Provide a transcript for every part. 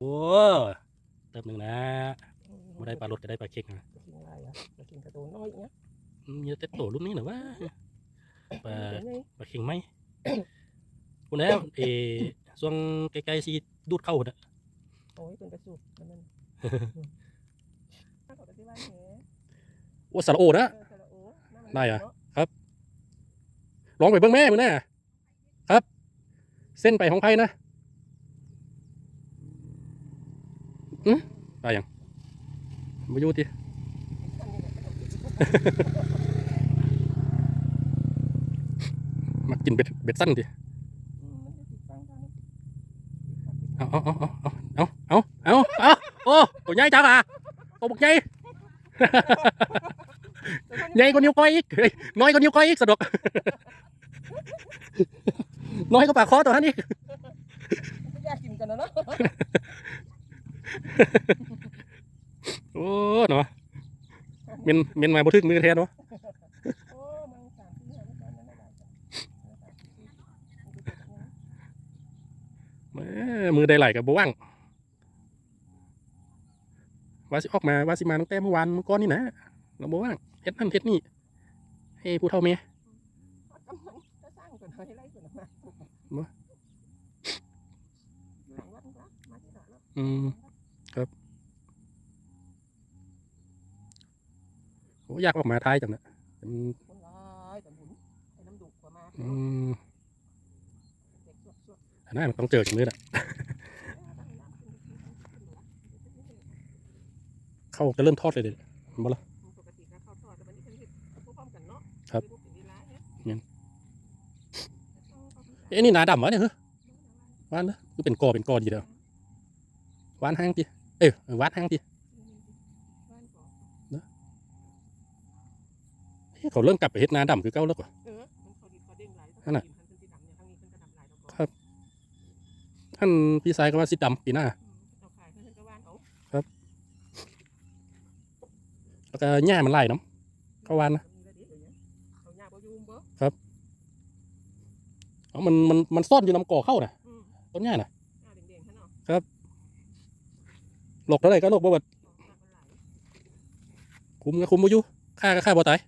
โอ้เติมหนึ่งนะไม่ได้ปลาลดจะได้ปลาเค็งนะจะกินอะไรอะจะกินกระโดน้อยเนี้ยอืมมีแต่โตรุ่นนี้เหรอวะปลาเดี๋ยวนี้ปลาเค็งไหมคุณแล้วเออช่วงใกล้ๆซีดูดเข้าน่ะโอ้ยเป็นกระสุนมันนั่นถ้าเขาจะที่ว่าแหมโอ้สาระโอนะเออสระโอ้นั่นมันได้อะเนาลองไปเบิ่งแม่มึงนะครับ เส้นไปของไพ่นะ อะไรยังไม่ยุติมากินเบ็ดเบ็ดสั้นดิเอาเอาเอาเอาเอาเอาาโอ้ตัวใหญ่จังอะตัวบุกใหญ่ใหญ่กว่านิ้วก้อยอีกน้อยกว่านิ้วก้อยอีกสะดวกน้อยกว่าปากคอตัวนั้นอีกอยากกินกันนะเนาะ โอ้เนาะเมนเมนมาบ่ทึกมือแท้เนาะมือได้ไหลกับบว่างว่าสิออกมาว่าสิมาตั้งแต่เมื่อวานเมื่อก้อนนี่นะเราบว่างเฮ็ดนั่นเฮ็ดนี่เฮ้ผู้เท่าเมียอืม ยากออกมาท้ายจังนะอันนั้นมันต้องเจอจังเลยล่ะเข้าจะเริ่มทอดเลยเด็ดบ่ละครับยังเอ๊ะนี่นาดำวะเนี่ยเหรอว่านเนอะคือเป็นกอเป็นกอดีเดียวว่านห้งจีเอ้ยว่านห้งจี เขาเริ่มกลับไปเฮ็ดนาดำคือเก้าแล้วกว่านั่นน่ะครับท่านพี่สายก็ว่าสิดำปีหน้าครับแล้วก็หญ้ามันไล่น้ำก็วานนะครับเอามันมันมันซ่อนอยู่ลำก่อเข้าน่ะต้นแย่าน่ะครับหลอกเท่าไหร่ก็หลอกบ่เบิดคุ้มก็คุ้มบ่อยู่ค่าก็ค่าบ่ตาย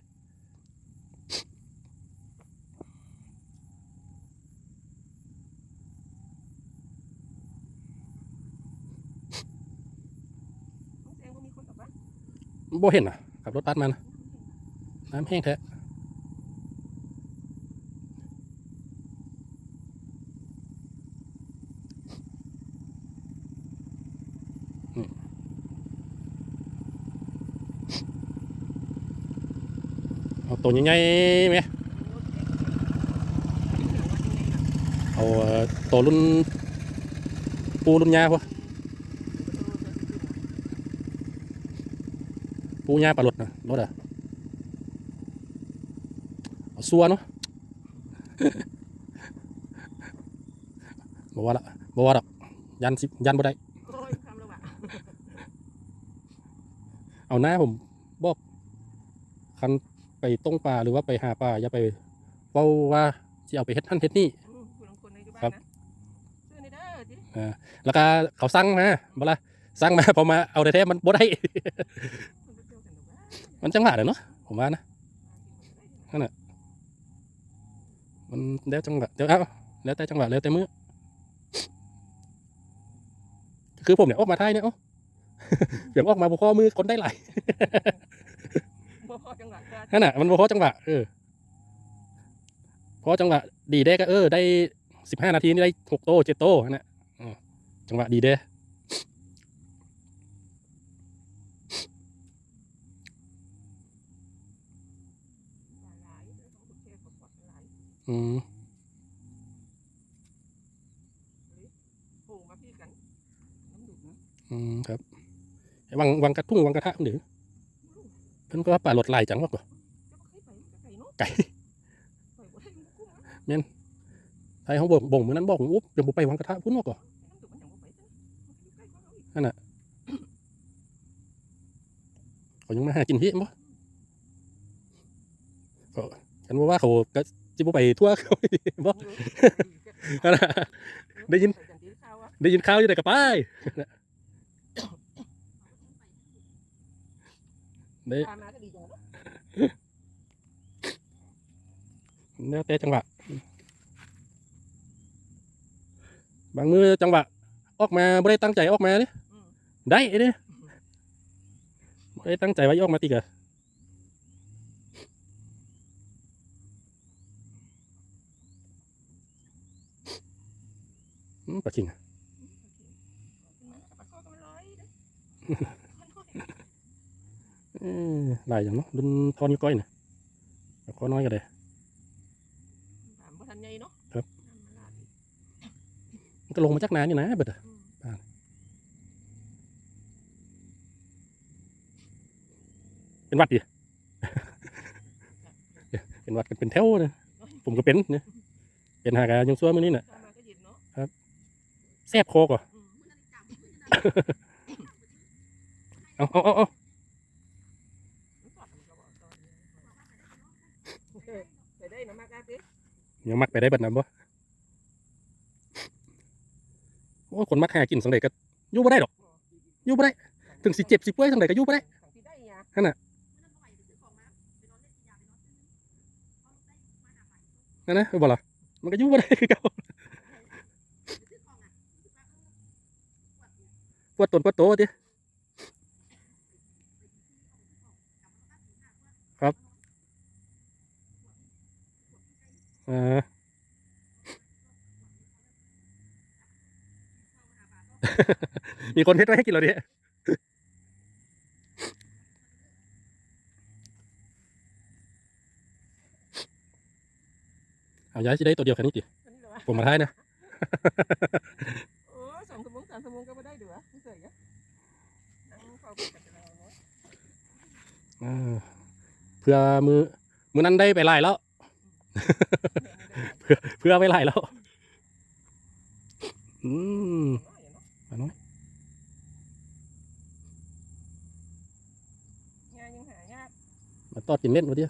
บ่เห็นน่ะขับรถตัดมานน้ำแห้งแท้เอาตัวใหญ่ๆไหมเอาตัวรุ่นปูรุ่นยาพอ ปูยาปลาลดนะรถอะเอาซัวเนาะบอกว่าละบอกว่าละยันสิยันบ่ได้โอ้ยคำแล้วว่ะเอาหน้าผมบอกคันไปต้งปลาหรือว่าไปหาปลาอย่าไปเว้าว่าสิเอาไปเฮ็ดนั่นเฮ็ดนี่อืมผู้ลางคนในอยู่บ้าครันบนะซื้อในเด้อจิแล้วก็เขาสั่งมาบ่ละสั่งมาพอมาเอาแท้ๆมันบ่ได้คนไปเที่ยวกันดอกว่า มันจังหวะเด้อเนาะผมว่านะมันแล้วจังหวะเดี๋ยวเอาแล้วแต่จังหวะแล้วแต่มือคือผมเนี่ยออกมาท้ายเนี่ยเอ้เดี๋ยวออกมาบ่พอมือคนได้หลายบ่พอจังหวะนั่นน่ะมันบ่พอจังหวะเออพอจังหวะดีเด้ก็เออได้สิบห้านาทีนี่ได้หกโตเจ็ดโตนั่นะอืมจังหวะดีเด้ หลายเด้อของคุณเทพก็ปลอดหลาย อืมโผล่มาพี่กันน้ำดุนะอืมครับไอ้วังวังกระทุ่งวังกระทะหรือเพิ่นก็ว่าป่าหลดไหลายจังวะกว่าจะบ่เคยไปมันก็ไก่เนาะไก่ไปบ่ได้มันกุ้งนะไทยเขาบ่งบ่งมือนั้นบอกผมอุ๊บเดี๋ยวผมไปวังกระทะพุ่นวะก่อนน้ำดุมันยังบ่ไปซะมันก็อยู่ใกล้กว่าเราอีกเขายังมาหากินเฮี้ยบ่ก็ฉันว่าว่าเขาก็ จิบไปทั่วเขาบ่ได้ยิน ได้ยินข่าวอยู่แต่กับป้ายได้เนื้วเต่จังหวะ บางมือจังหวะ ออกมาไม่ได้ตั้งใจออกมาเนี่ยได้เนี่ยไม่ได้ตั้งใจไว้ออกมาตีกะ ปลาชิงอะปลาข้อก็ร้อยเด้อเอ้ยหลายอย่างเนาะดุนทอนนิ้วก้อยเนี่ยปลาข้อน้อยก็ได้ถามบ่ทันใหญ่เนาะครับน้ำมันลาดอีกมันก็ลงมาจากน้ำอยู่นะเบิดอะอืมเป็นหวัดดิเป็นหวัดกันเป็นแถวนะผมก็เป็นเนี่ยเป็นหากายังซัวมือนี่น่ะตามมาก็เย็นเนาะ แซ่บคอก่ออืมเอาเอาเอาเอามันกัดมันก็บอกตอนนี้ไปได้นะมากาติยังมักไปได้เบัดนะบ่โอ้ยคนมักหากินสังเดก็อยู่บ่ได้ดอกอยู่บ่ได้ ถึงสิเจ็บสิป่วยสังเดก็อยู่บ่ได้ทางที่ได้ยานั่นนะบ่ล่ะมันก็อยู่บ่ได้คือเก่า วดตนปวดโตติครับอ่ามีคนเฮ็ดไว้ให้กินแล้วเนี่ยเอาย้ายสิได้ตัวเดียวแค่นี้ติอันนี้เหรอวะผมมาท้ายนะ โอ้สองชั่วโมงสามชั่วโมงก็ไม่ได้เดือไม่เสยอะนั่งเฝ้าคุยกันจะแล้วเนาะเออเพื่อมือมือนั้นได้ไปไล่แล้ว เพื่อเพื่อไปไล่แล้ว อืมน้อยอะเนาะมาน้อยงานยังหายากมาตอดกินเล่นมาดิโอ้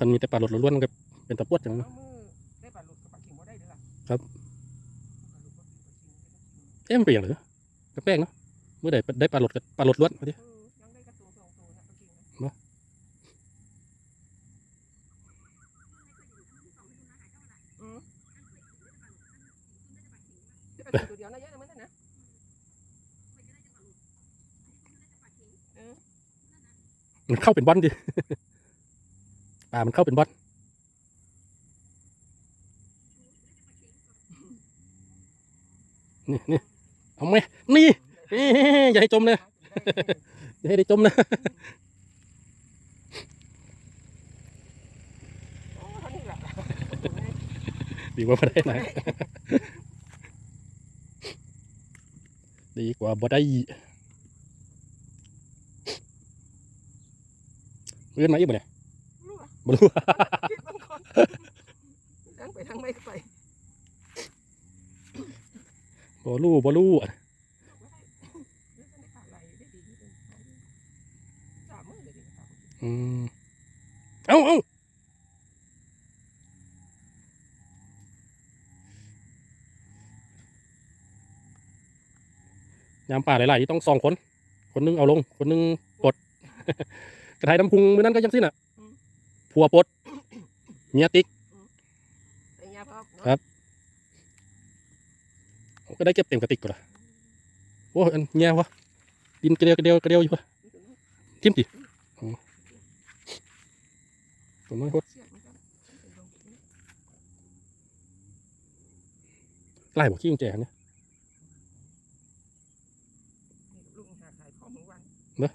คันมีแต่ปลาหลดล้วนๆกับเป็นตะปวดจังเอานะมือได้ปลาหลุดกับปลาเข็งบ่ได้เด้อล่ะครับปลาหลุดบ่กินปลาเข็งได้ปลาเข็งเอ๊ะมันเป็นอย่างไรแปลกๆเนาะเมื่อใดได้ปลาหลดกับปลาหลดล้วนมาดิเออยังได้กระตูสองตัวนะปลาเข็งนะเนาะอืมได้ปลาเข็งตัวเดียวนะเยอะนะมันนั่นนะเออมันเข้าเป็นบอลดิ ปลามันเข้าเป็นบอลนี่นี่เอาไหมนี่เอ้ยอย่าให้จมเลยอย่าให้ได้จมนะโอ้เท่านี้แหละดีกว่าบ่ได้นะดีกว่าบ่ได้เอื้อนมาอีกบ่เนี่ยรู้อะ บ่รู้ คิดบางคนทั้งไปทั้งไม่ไปบ่รู้บ่รู้เดี๋ยวฉันได้ขาไหลได้ดีนิดนึงสามมื้อเลยดิครับอืมเอ้าเอ้ายามป่าหลายๆที่ต้องสองคน คนหนึงเอาลง คนหนึงปลด กระไทยน้ำพุงมือนั้นก็ยังสิ้นอะ ผัวปลดเมียติ๊กไอ้ยาพ่อเนาะครับก็ได้เก็บเต็มกระติกก่อนละโอ้ยอันเงี้ยวะดินกระเดียวกระเดียวกระเดียวอยู่วะทิมติอ๋อตัวน้อยโคตรเสียบมันก็เป็นลมนี่ไล่บอกขี้กุญแจเนี่ย ลุงหาขายของทุกวัน เนอะ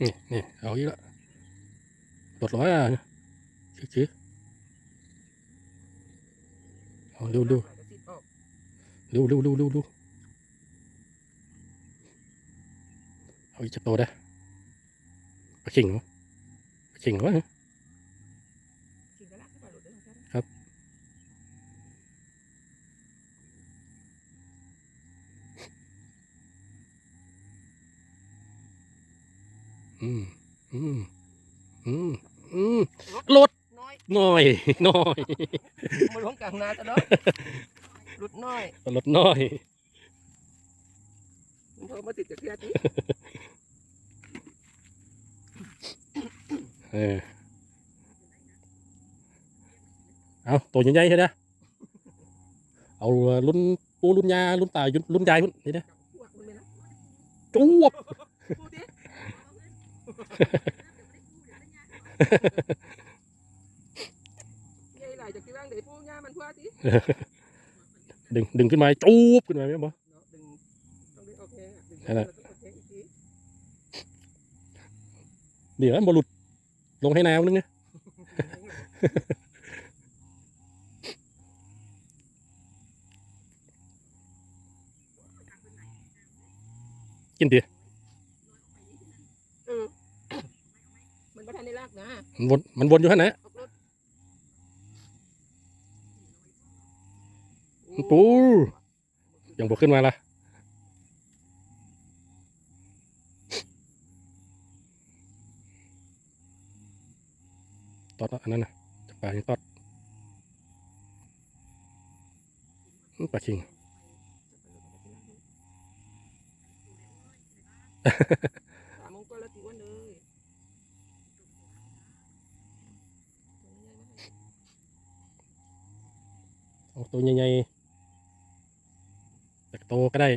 นี่นี่เอาอีกและปลดร้อยอะคือคือเอาเร็วเร็วขายกระสิบออกเร็วเร็วเร็วเร็วเร็วเอาอีกจะโตได้ปลาเข่งเหรอปลาเข่งเหรอวะ กินกระลักก็ปลาหลุดได้เหมือนกัน ครับ เอืมอืมอืมอืมลดน้อยหน่อยหน่อยมาหลวงกลางนาตะเนาะหลุดน้อยลดหน่อยมันโทรมาติดจากเพื่อนที่เออเอาตัวใหญ่ๆใช่ไหมเอารุ่นปูรุ่นยารุ่นตายรุ่นยายพุ่นนี่นะพวกมันไม่นะจวบพู ย้ายไปจากที่ร่างเด็กพูงนะมันพัวจี้ดึงดึงขึ้นมาจูบขึ้นมาไหมบ่เนาะดึงต้องดึงโอเคอะดึงนั่นแหละแล้วก็โอเดี๋ยวมันบหลุดลงให้แนวนึงนะกินดิ เออมันประทานในรากนะ มันวนมันวนอยู่ฮะนะออกรถปูยังบกขึ้นมาละตอดอันนั้นนะจะปลาอย่างตอดปลาคิงสามโมงก็แล้วตีวันเลย ตัวนี้ยังไงเอาตัวใหญ่ๆจากโตก็ได้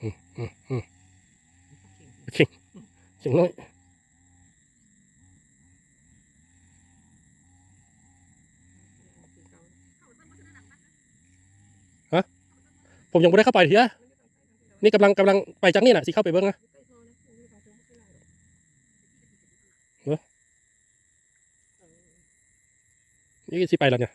อืมอื มอืมปลาคิงเสียงน้อยผมยังไม่ได้เข้าไปเทียนี่กำลังกำลังไปจากนี่น่ะสิเข้าไปเบิ้งนะนี่สิไปแล้วเนี่ย